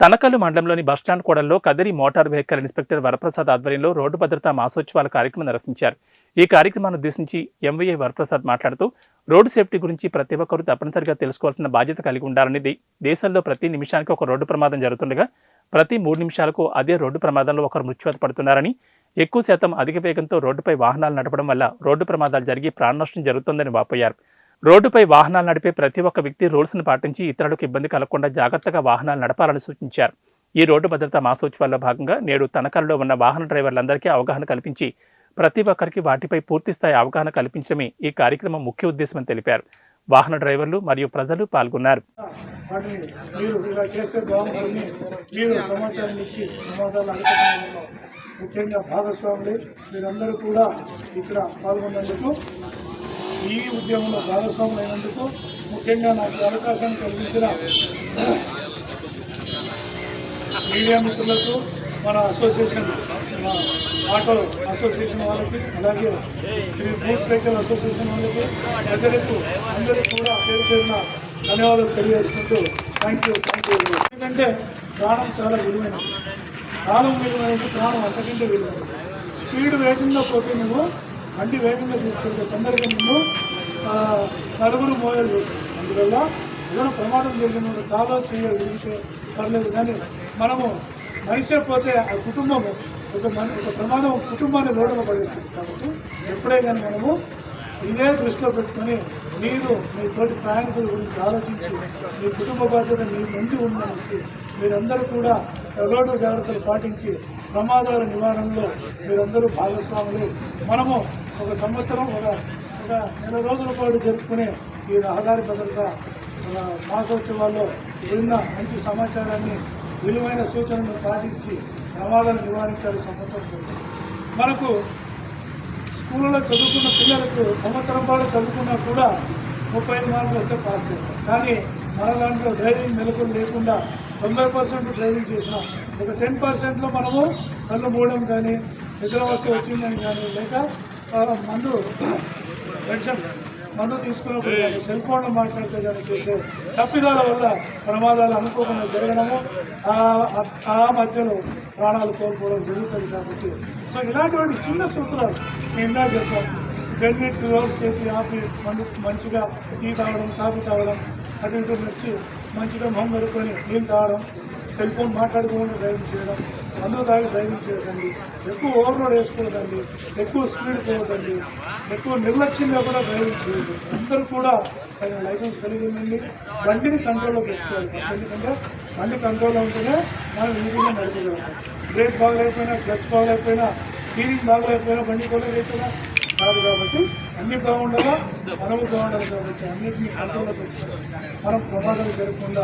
తనకల్లు మండలంలోని bus stand కూడల్లో Kadiri motor vehicle inspector Varaprasad ఆధ్వర్యంలో road భద్రతా మాసోత్సవాల కార్యక్రమం నిర్వహించారు. ఈ కార్యక్రమాన్ని ఉద్దేశించి ఎంవీఏ వరప్రసాద్ మాట్లాడుతూ రోడ్డు సేఫ్టీ గురించి ప్రతి ఒక్కరూ తప్పనిసరిగా తెలుసుకోవాల్సిన బాధ్యత కలిగి ఉండాలనేది దేశంలో ప్రతి నిమిషానికి ఒక రోడ్డు ప్రమాదం జరుగుతుండగా ప్రతి మూడు నిమిషాలకు అదే రోడ్డు ప్రమాదంలో ఒకరు మృత్యువాత పడుతున్నారని ఎక్కువ శాతం అధిక వేగంతో రోడ్డుపై వాహనాలు నడపడం వల్ల రోడ్డు ప్రమాదాలు జరిగి ప్రాణనష్టం జరుగుతుందని వాపోయారు. రోడ్డుపై వాహనాలు నడిపే ప్రతి ఒక్క వ్యక్తి రూల్స్ను పాటించి ఇతరులకు ఇబ్బంది కలగకుండా జాగ్రత్తగా వాహనాలు నడపాలని సూచించారు. ఈ రోడ్డు భద్రతా మాసోత్సవాల్లో భాగంగా నేడు తనకల్లో ఉన్న వాహన డ్రైవర్లందరికీ అవగాహన కల్పించి ప్రతి ఒక్కరికి వాటిపై పూర్తిస్థాయి అవగాహన కల్పించడమే ఈ కార్యక్రమం ముఖ్య ఉద్దేశమని తెలిపారు. వాహన డ్రైవర్లు మరియు ప్రజలు పాల్గొన్నారు. ముఖ్యంగా భాగస్వాములు మీరందరూ కూడా ఇక్కడ పాల్గొన్నందుకు ఈ ఉద్యమంలో భాగస్వాములైనందుకు ముఖ్యంగా నాకు అవకాశాన్ని కల్పించిన మీడియా మిత్రులకు మన అసోసియేషన్ ఆటో అసోసియేషన్ వాళ్ళకి అలాగే శ్రీ బూట్స్ వెహికల్ అసోసియేషన్ వాళ్ళకి ప్రజలకు అందరికీ కూడా పేరు చేరిన ధన్యవాదాలు తెలియజేసుకుంటూ థ్యాంక్ యూ థ్యాంక్ యూ ఎందుకంటే ప్రాణం చాలా విలువైనది. ప్రాణం విలువైనది ప్రాణం అంతకంటే విలువైనది. స్పీడ్ వేగంగా పోతే నువ్వు బండి వేగంగా తీసుకెళ్తే తొందరగా నిన్ను నలుగురు మోయలు చేస్తుంది అందువల్ల ఏదైనా ప్రమాదం జరిగిన కాలో చేయాలి పర్లేదు కానీ మనము మనిషి పోతే ఆ కుటుంబము ఒక మన ఒక ప్రమాదం కుటుంబాన్ని రోడ్డున పడేస్తుంది. కాబట్టి ఎప్పుడే కానీ మనము ఇదే దృష్టిలో పెట్టుకొని మీరు మీ తోటి ప్రయాణికుల గురించి ఆలోచించి మీ కుటుంబ బాధ్యత మీ ముందు ఉందనేసి మీరందరూ కూడా రోడ్డు జాగ్రత్తలు పాటించి ప్రమాదాల నివారణలో మీరందరూ భాగస్వాములు. మనము ఒక సంవత్సరం ఒక ఒక నెల రోజుల పాటు జరుపుకునే ఈ రహదారి భద్రత మాసోత్సవాల్లో విన్న మంచి సమాచారాన్ని విలువైన సూచనలను పాటించి ప్రమాదాలు నివారించాలి సంవత్సరం మనకు స్కూళ్ళలో చదువుకున్న పిల్లలకు సంవత్సరం పాటు చదువుకున్నా కూడా ముప్పై ఐదు మార్కులు వస్తే పాస్ చేస్తాం కానీ మన దాంట్లో డ్రైవింగ్ మెలకులు లేకుండా తొంభై పర్సెంట్ డ్రైవింగ్ చేసినాం. ఒక టెన్ పర్సెంట్లో మనము కళ్ళు మూయడం కానీ నిద్రవచ్చి వచ్చిందని కానీ లేక మందు మెడిసిన్ మందు తీసుకున్నప్పుడు కానీ సెల్ ఫోన్లో మాట్లాడితే కానీ చేసే తప్పిదాల వల్ల ప్రమాదాలు అనుకోకుండా జరగడము ఆ- ఆ- మధ్యలో ప్రాణాలు కోల్పోవడం జరుగుతుంది కాబట్టి. సో ఇలాంటివంటి చిన్న సూత్రాలు నేను ఇందా చెప్పాను జర్నీ టూ అవర్స్ చేసి ఆపి మందు మంచిగా టీ తాగడం కాఫీ తాగడం అటు ఇటు వచ్చి మంచిగా మొహం కడుక్కొని నీళ్ళు తాగడం సెల్ ఫోన్ మాట్లాడుకోకుండా డ్రైవింగ్ చేయడం అందరూ తాగి డ్రైవింగ్ చేయదండి ఎక్కువ ఓవర్లోడ్ వేసుకోవద్దండి ఎక్కువ స్పీడ్ పోవద్దండి ఎక్కువ నిర్లక్ష్యంగా కూడా డ్రైవింగ్ చేయదు అందరూ కూడా తగిన లైసెన్స్ కలిగి ఉండండి. బండిని కంట్రోల్లో పెట్టుకోవాలి ఎందుకంటే బండి కంట్రోల్లో ఉంటేనే మనం ఈజీగా నడపగలుగుతాం బ్రేక్ బాగలేకపోయినా క్లచ్ బాగలేకపోయినా స్టీరింగ్ బాగలేకపోయినా బండి కొనలేకపోయినా కాదు కాబట్టి అన్ని బాగుండగా మనము బాగుండాలి కాబట్టి అన్నింటినీ కంట్రోల్లో పెట్టుకోవాలి. మనం ప్రమాదాలు జరగకుండా